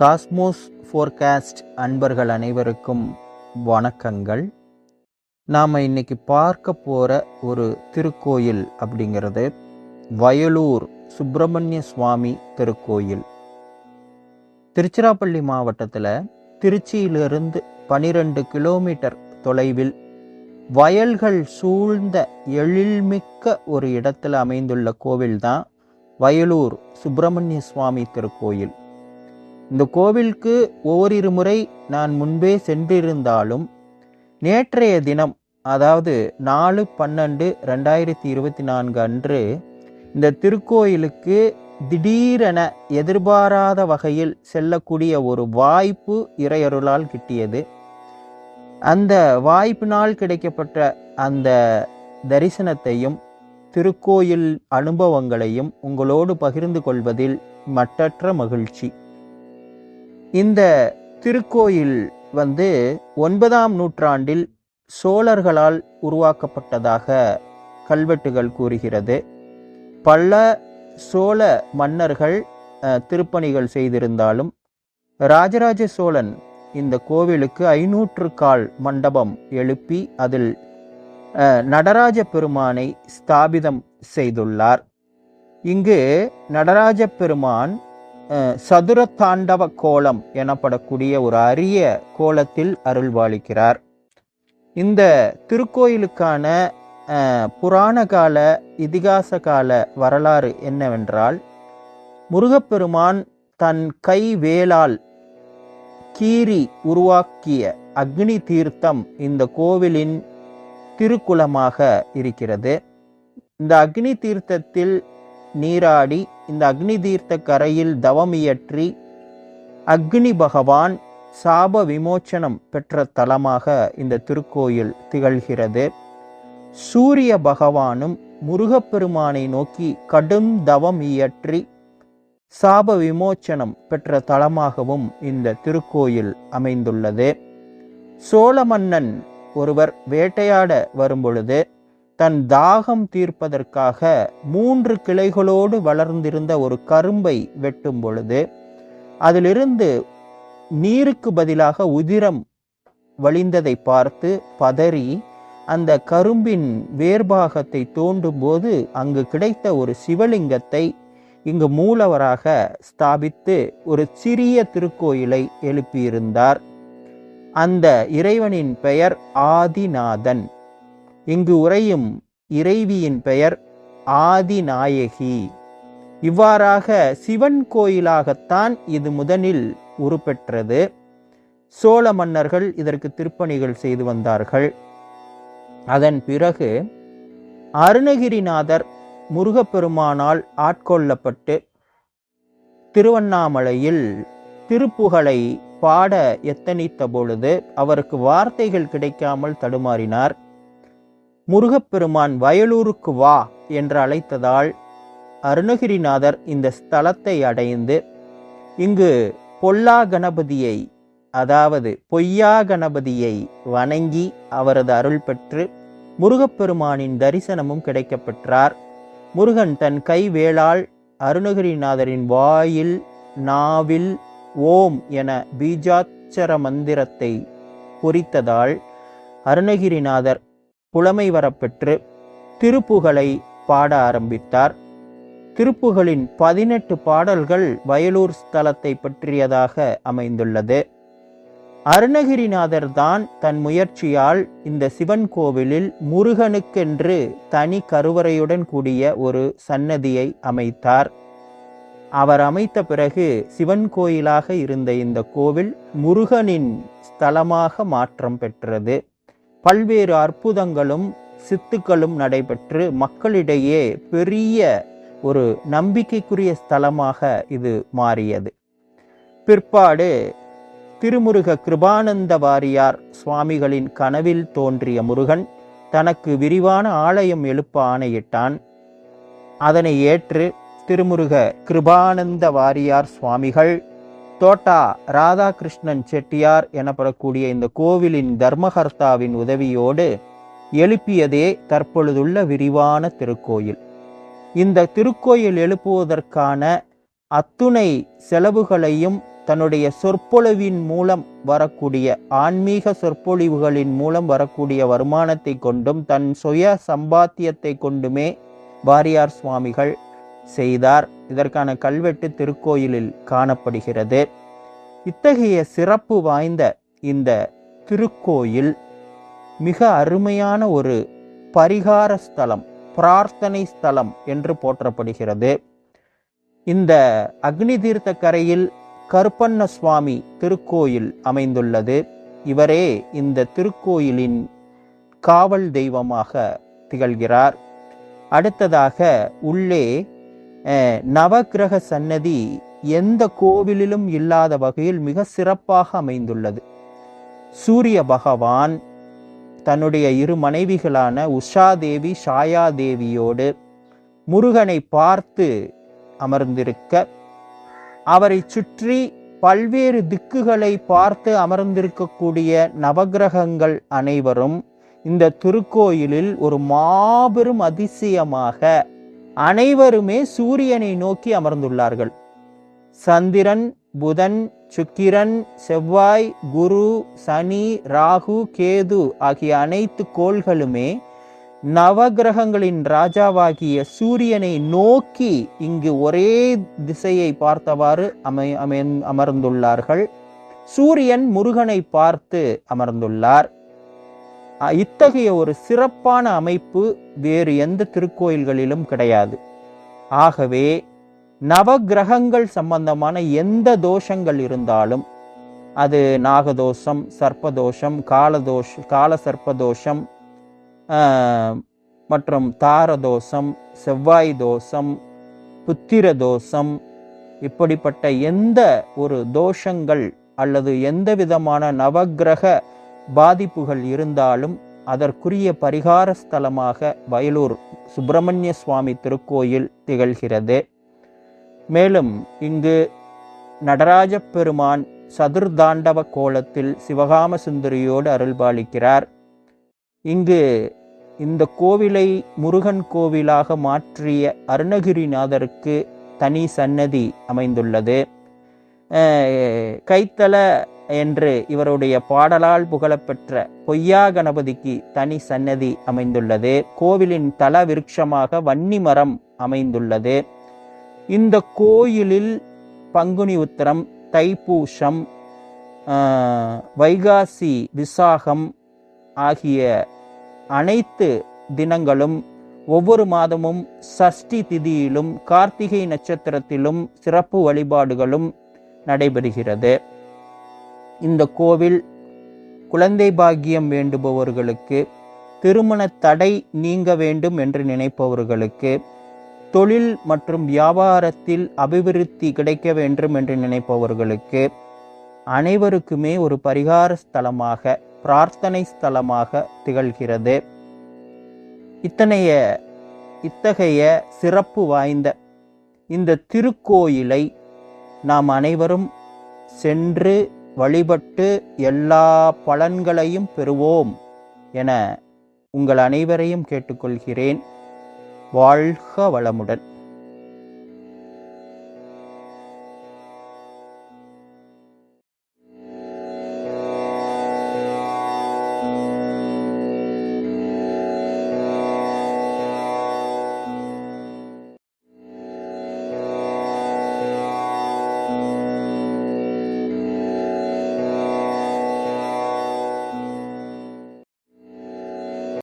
Cosmos forecast அன்பர்கள் அனைவருக்கும் வணக்கங்கள். நாம் இன்னைக்கு பார்க்க போகிற ஒரு திருக்கோயில் அப்படிங்கிறது வயலூர் சுப்பிரமணிய சுவாமி திருக்கோயில். திருச்சிராப்பள்ளி மாவட்டத்தில் திருச்சியிலிருந்து பனிரெண்டு கிலோமீட்டர் தொலைவில் வயல்கள் சூழ்ந்த எழில்மிக்க ஒரு இடத்தில் அமைந்துள்ள கோவில் தான் வயலூர் சுப்பிரமணிய சுவாமி திருக்கோயில். இந்த கோவிலுக்கு ஓரிரு முறை நான் முன்பே சென்றிருந்தாலும் நேற்றைய தினம் அதாவது நாலு பன்னெண்டு ரெண்டாயிரத்தி இருபத்தி நான்கு அன்று இந்த திருக்கோயிலுக்கு திடீரென எதிர்பாராத வகையில் செல்லக்கூடிய ஒரு வாய்ப்பு இறையருளால் கிட்டியது. அந்த வாய்ப்பினால் கிடைக்கப்பட்ட அந்த தரிசனத்தையும் திருக்கோயில் அனுபவங்களையும் உங்களோடு பகிர்ந்து கொள்வதில் மட்டற்ற மகிழ்ச்சி. இந்த திருக்கோயில் வந்து ஒன்பதாம் நூற்றாண்டில் சோழர்களால் உருவாக்கப்பட்டதாக கல்வெட்டுகள் கூறுகிறது. பல சோழ மன்னர்கள் திருப்பணிகள் செய்திருந்தாலும் ராஜராஜ சோழன் இந்த கோவிலுக்கு ஐநூற்று கால் மண்டபம் எழுப்பி அதில் நடராஜ பெருமானை ஸ்தாபிதம் செய்துள்ளார். இங்கு நடராஜ பெருமான் சதுர தாண்டவ கோலம் எனப்படக்கூடிய ஒரு அரிய கோலத்தில் அருள்வாளிக்கிறார். இந்த திருக்கோயிலுக்கான புராண கால இதிகாச கால வரலாறு என்னவென்றால் முருகப்பெருமான் தன் கை வேலால் கீறி உருவாக்கிய அக்னி தீர்த்தம் இந்த கோவிலின் திருக்குளமாக இருக்கிறது. இந்த அக்னி தீர்த்தத்தில் நீராடி இந்த அக்னி தீர்த்த கரையில் தவம் இயற்றி அக்னி பகவான் சாப விமோச்சனம் பெற்ற தலமாக இந்த திருக்கோயில் திகழ்கிறது. சூரிய பகவானும் முருகப்பெருமானை நோக்கி கடும் தவம் இயற்றி சாப விமோச்சனம் பெற்ற தலமாகவும் இந்த திருக்கோயில் அமைந்துள்ளது. சோழ மன்னன் ஒருவர் வேட்டையாட வரும்பொழுது தன் தாகம் தீர்ப்பதற்காக மூன்று கிளைகளோடு வளர்ந்திருந்த ஒரு கரும்பை வெட்டும் பொழுது அதிலிருந்து நீருக்கு பதிலாக உதிரம் வழிந்ததை பார்த்து பதறி அந்த கரும்பின் வேர்பாகத்தை தோண்டும் போது அங்கு கிடைத்த ஒரு சிவலிங்கத்தை இங்கு மூலவராக ஸ்தாபித்து ஒரு சிறிய திருக்கோயிலை எழுப்பியிருந்தார். அந்த இறைவனின் பெயர் ஆதிநாதன். இங்கு உறையும் இறைவியின் பெயர் ஆதிநாயகி. இவ்வாறாக சிவன் கோயிலாகத்தான் இது முதலில் உருப்பெற்றது. சோழ மன்னர்கள் இதற்கு திருப்பணிகள் செய்து வந்தார்கள். அதன் பிறகு அருணகிரிநாதர் முருகப்பெருமானால் ஆட்கொள்ளப்பட்டு திருவண்ணாமலையில் திருப்புகழை பாட எத்தனித்த பொழுது அவருக்கு வார்த்தைகள் கிடைக்காமல் தடுமாறினார். முருகப்பெருமான் வயலூருக்கு வா என்று அழைத்ததால் அருணகிரிநாதர் இந்த ஸ்தலத்தை அடைந்து இங்கு பொல்லா கணபதியை அதாவது பொய்யா கணபதியை வணங்கி அவரது அருள் பெற்று முருகப்பெருமானின் தரிசனமும் கிடைக்கப்பெற்றார். முருகன் தன் கை வேளால் அருணகிரிநாதரின் வாயில் நாவில் ஓம் என பீஜாட்சர மந்திரத்தை பொறித்ததால் அருணகிரிநாதர் புலமை வரப்பெற்று திருப்புகழை பாட ஆரம்பித்தார். திருப்புகளின் பதினெட்டு பாடல்கள் வயலூர் ஸ்தலத்தை பற்றியதாக அமைந்துள்ளது. அருணகிரிநாதர் தான் தன் முயற்சியால் இந்த சிவன் கோவிலில் முருகனுக்கென்று தனி கருவறையுடன் கூடிய ஒரு சன்னதியை அமைத்தார். அவர் அமைத்த பிறகு சிவன் கோயிலாக இருந்த இந்த கோவில் முருகனின் ஸ்தலமாக மாற்றம் பெற்றது. பல்வேறு அற்புதங்களும் சித்துக்களும் நடைபெற்று மக்களிடையே பெரிய ஒரு நம்பிக்கைக்குரிய ஸ்தலமாக இது மாறியது. பிற்பாடு திருமுருக கிருபானந்த வாரியார் சுவாமிகளின் கனவில் தோன்றிய முருகன் தனக்கு விரிவான ஆலயம் எழுப்ப ஆணையிட்டான். அதனை ஏற்று திருமுருக கிருபானந்த வாரியார் சுவாமிகள் தோட்டா ராதாகிருஷ்ணன் செட்டியார் எனப்படக்கூடிய இந்த கோவிலின் தர்மகர்த்தாவின் உதவியோடு எழுப்பியதே தற்பொழுதுள்ள விரிவான திருக்கோயில். இந்த திருக்கோயில் எழுப்புவதற்கான அத்துணை செலவுகளையும் தன்னுடைய சொற்பொழிவின் மூலம் வரக்கூடிய ஆன்மீக சொற்பொழிவுகளின் மூலம் வரக்கூடிய வருமானத்தை கொண்டும் தன் சுய சம்பாத்தியத்தை கொண்டுமே வாரியார் சுவாமிகள் செய்தார். இதற்கான கல்வெட்டு திருக்கோயிலில் காணப்படுகிறது. இத்தகைய சிறப்பு வாய்ந்த இந்த திருக்கோயில் மிக அருமையான ஒரு பரிகார ஸ்தலம் பிரார்த்தனை ஸ்தலம் என்று போற்றப்படுகிறது. இந்த அக்னி தீர்த்த கரையில் கருப்பண்ண சுவாமி திருக்கோயில் அமைந்துள்ளது. இவரே இந்த திருக்கோயிலின் காவல் தெய்வமாக திகழ்கிறார். அடுத்ததாக உள்ளே நவக்கிரக சன்னதி எந்த கோவிலிலும் இல்லாத வகையில் மிக சிறப்பாக அமைந்துள்ளது. சூரிய பகவான் தன்னுடைய இரு மனைவிகளான உஷாதேவி ஷாயாதேவியோடு முருகனை பார்த்து அமர்ந்திருக்க அவரை சுற்றி பல்வேறு திக்குகளை பார்த்து அமர்ந்திருக்கக்கூடிய நவக்கிரகங்கள் அனைவரும் இந்த திருக்கோயிலில் ஒரு மாபெரும் அதிசயமாக அனைவருமே சூரியனை நோக்கி அமர்ந்துள்ளார்கள். சந்திரன் புதன் சுக்கிரன் செவ்வாய் குரு சனி ராகு கேது ஆகிய அனைத்து கோள்களுமே நவகிரகங்களின் ராஜாவாகிய சூரியனை நோக்கி இங்கு ஒரே திசையை பார்த்தவாறு அமை அமர்ந்துள்ளார்கள். சூரியன் முருகனை பார்த்து அமர்ந்துள்ளார். இத்தகைய ஒரு சிறப்பான அமைப்பு வேறு எந்த திருக்கோயில்களிலும் கிடையாது. ஆகவே நவக்கிரகங்கள் சம்பந்தமான எந்த தோஷங்கள் இருந்தாலும் அது நாகதோஷம் சர்ப்பதோஷம் காலதோஷ் கால சர்ப்பதோஷம் மற்றும் தாரதோஷம் செவ்வாய் தோஷம் புத்திர தோஷம் இப்படிப்பட்ட எந்த ஒரு தோஷங்கள் அல்லது எந்த விதமான நவக்கிரக பாதிப்புகள் இருந்தாலும் அதற்குரிய பரிகார ஸ்தலமாக வயலூர் சுப்பிரமணிய சுவாமி திருக்கோயில் திகழ்கிறது. மேலும் இங்கு நடராஜ பெருமான் சதுர்தாண்டவ கோலத்தில் சிவகாம சுந்தரியோடு அருள்பாலிக்கிறார். இங்கு இந்த கோவிலை முருகன் கோவிலாக மாற்றிய அருணகிரிநாதருக்கு தனி சன்னதி அமைந்துள்ளது. கைத்தல என்று இவருடைய பாடலால் புகழப்பெற்ற பொய்யா கணபதிக்கு தனி சன்னதி அமைந்துள்ளது. கோவிலின் தல விருட்சமாக வன்னி மரம் அமைந்துள்ளது. இந்த கோயிலில் பங்குனி உத்திரம் தைப்பூசம் வைகாசி விசாகம் ஆகிய அனைத்து தினங்களும் ஒவ்வொரு மாதமும் சஷ்டி திதியிலும் கார்த்திகை நட்சத்திரத்திலும் சிறப்பு வழிபாடுகளும் நடைபெறுகிறது. இந்த கோவில் குழந்தை பாக்கியம் வேண்டுபவர்களுக்கு திருமண தடை நீங்க வேண்டும் என்று நினைப்பவர்களுக்கு தொழில் மற்றும் வியாபாரத்தில் அபிவிருத்தி கிடைக்க வேண்டும் என்று நினைப்பவர்களுக்கு அனைவருக்குமே ஒரு பரிகார ஸ்தலமாக பிரார்த்தனை ஸ்தலமாக திகழ்கிறது. இத்தனைய இத்தகைய சிறப்பு வாய்ந்த இந்த திருக்கோயிலை நாம் அனைவரும் சென்று வழிபட்டு எல்லா பலன்களையும் பெறுவோம் என உங்கள் அனைவரையும் கேட்டுக்கொள்கிறேன். வாழ்க வளமுடன்.